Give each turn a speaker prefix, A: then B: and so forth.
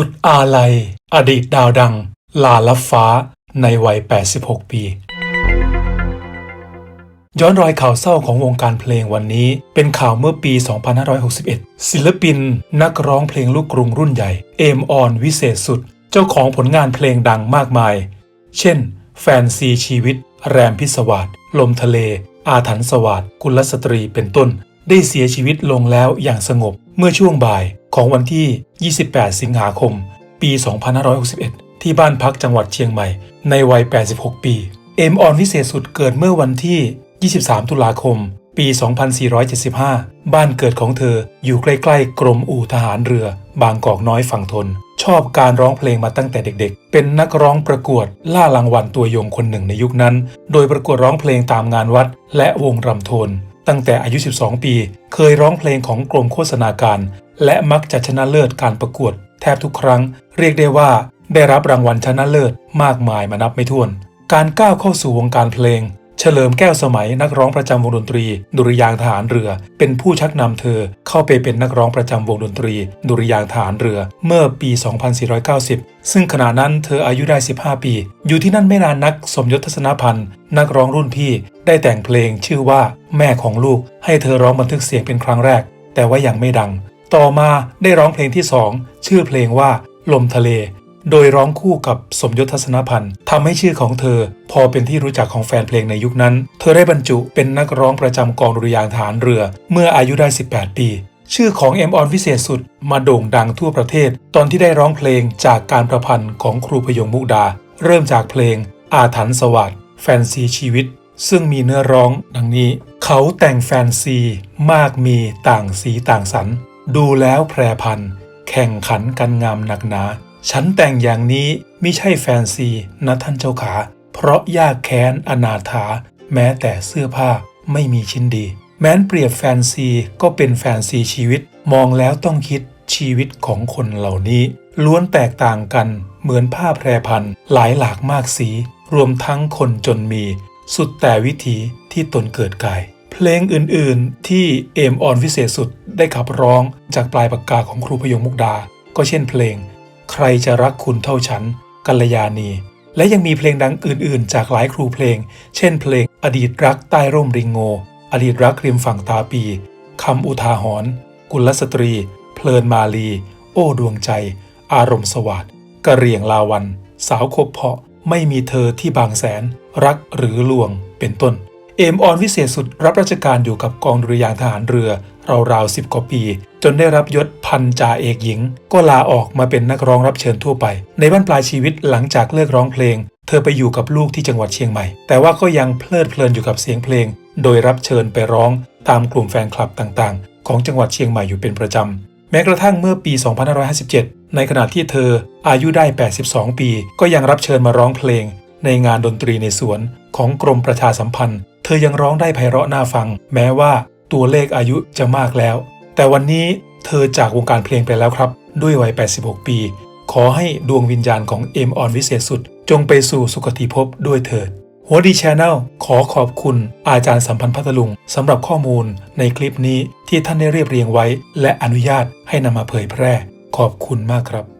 A: สุดอาลัย อดีตดาวดัง ลาลับฟ้าในวัย 86 ปี ย้อนรอยข่าวเศร้าของวงการเพลงวันนี้เป็นข่าวเมื่อปี 2561 ศิลปิน นักร้องเพลงลูกกรุงรุ่นใหญ่ เอมออนวิเศษสุด เจ้าของผลงานเพลงดังมากมาย เช่น แฟนซีชีวิต แรมพิศวาสลมทะเล อาถรรพ์สวัสดกุลสตรีเป็นต้น ได้เสียชีวิตลงแล้วอย่างสงบเมื่อช่วงบ่าย ของวันที่ 28 สิงหาคม ปี 2561 ที่บ้านพักจังหวัดเชียงใหม่ ในวัย 86 ปี เอมออนวิเศษสุดเกิดเมื่อวันที่ 23 ตุลาคม ปี 2475 บ้านเกิดของเธออยู่ใกล้ๆ กรมอู่ทหารเรือ บางกอกน้อยฝั่งทน ชอบการร้องเพลงมาตั้งแต่เด็กๆ เป็นนักร้องประกวดล่ารางวัลตัวยงคนหนึ่งในยุคนั้น โดยประกวดร้องเพลงตามงานวัด และวงรำโทนตั้งแต่อายุ 12 ปี เคยร้องเพลงของกรมโฆษณาการ และมักจะชนะเลิศการประกวด แทบทุกครั้ง เรียกได้ว่า ได้รับรางวัลชนะเลิศมากมายมานับไม่ถ้วน การก้าวเข้าสู่วงการเพลง เฉลิมแก้วสมัยนักร้องประจำวงดนตรี ดุริยางทหารเรือ เป็นผู้ชักนำเธอเข้าไปเป็นนักร้องประจำวงดนตรี ดุริยางทหารเรือ เมื่อปี 2490 ซึ่งขณะนั้นเธออายุได้ 15 ปี อยู่ที่นั่นไม่นานนักสมยศทัศนพันธ์นักร้องรุ่นพี่ได้แต่งเพลงชื่อว่าแม่ของลูกให้เธอร้องบันทึกเสียงเป็นครั้งแรก แต่ว่ายังไม่ดัง ต่อมาได้ร้องเพลงที่ 2 ชื่อเพลงว่า ลมทะเล โดยร้องคู่กับสมยศทัศนพันธ์ทำให้ชื่อของเธอ พอเป็นที่รู้จักของแฟนเพลงในยุคนั้น เธอได้บรรจุเป็นนักร้องประจำกองดุริยางค์ทหารเรือ เมื่ออายุได้ 18 ปี ชื่อของเอ็มออนวิเศษสุดมาโด่งดังทั่วประเทศ ตอนที่ได้ร้องเพลงจากการประพันธ์ของครูพยงมุกดา เริ่มจากเพลง อาถรรพ์สวัสด์แฟนซีชีวิต ซึ่งมีเนื้อร้อง ดังนี้ เขาแต่งแฟนซี มากมีต่างสีต่างสัน ดูแล้วแพรพันแข่งขันกันงามหนักหนา ฉันแต่งอย่างนี้ไม่ใช่แฟนซีนะท่านเจ้าขา เพราะยากแค้นอนาถา แม้แต่เสื้อผ้าไม่มีชิ้นดี แม้นเปรียบแฟนซีก็เป็นแฟนซีชีวิต มองแล้วต้องคิดชีวิตของคนเหล่านี้ ล้วนแตกต่างกันเหมือนผ้าแพรพันหลายหลากมากสี รวมทั้งคนจนมี สุดแต่วิถีที่ตนเกิดกาย เพลงอื่นๆ ที่เอมออนวิเศษสุดได้ขับร้องจากปลายปากกาของครูพยงมุกดา ก็เช่นเพลง ใครจะรักคุณเท่าฉัน กัลยาณี และยังมีเพลงดังอื่นๆ จากหลายครูเพลง เช่น เพลงอดีตรักใต้ร่มริงโง อดีตรักริมฝั่งตาปีคำอุทาหรณ์กุลสตรี เพลินมาลี โอ้ดวงใจ อารมณ์สวัสดกระเรียงลาวัน สาวคบเพาะไม่มีเธอที่บางแสน รักหรือลวงเป็นต้น เอมออนวิเศษสุดรับราชการอยู่กับกองดุริยางทหารเรือ ราวๆสิบกว่าปี จนได้รับยศพันจ่าเอกหญิง ก็ลาออกมาเป็นนักร้องรับเชิญทั่วไป ในบ้านปลายชีวิตหลังจากเลิกร้องเพลง เธอไปอยู่กับลูกที่จังหวัดเชียงใหม่ แต่ว่าก็ยังเพลิดเพลินอยู่กับเสียงเพลง โดยรับเชิญไปร้องตามกลุ่มแฟนคลับต่างๆ ของจังหวัดเชียงใหม่อยู่เป็นประจำแม้กระทั่งเมื่อปี 2557 ในขณะที่เธออายุได้ 82 ปี ก็ยังรับเชิญมาร้องเพลง ในงานดนตรีในสวนของกรมประชาสัมพันธ์ เธอยังร้องได้ไพเราะน่าฟัง แม้ว่าตัวเลขอายุจะมากแล้ว แต่วันนี้เธอจากวงการเพลงไปแล้วครับ ด้วยวัย 86 ปี ขอให้ดวงวิญญาณของเอ็มออนวิเศษสุด จงไปสู่สุคติภพด้วยเถิดหัวดีชแนลขอขอบคุณอาจารย์สัมพันธ์พัทลุงสำหรับข้อมูลในคลิปนี้ที่ท่านได้เรียบเรียงไว้ และอนุญาตให้นำมาเผยแพร่ ขอบคุณมากครับ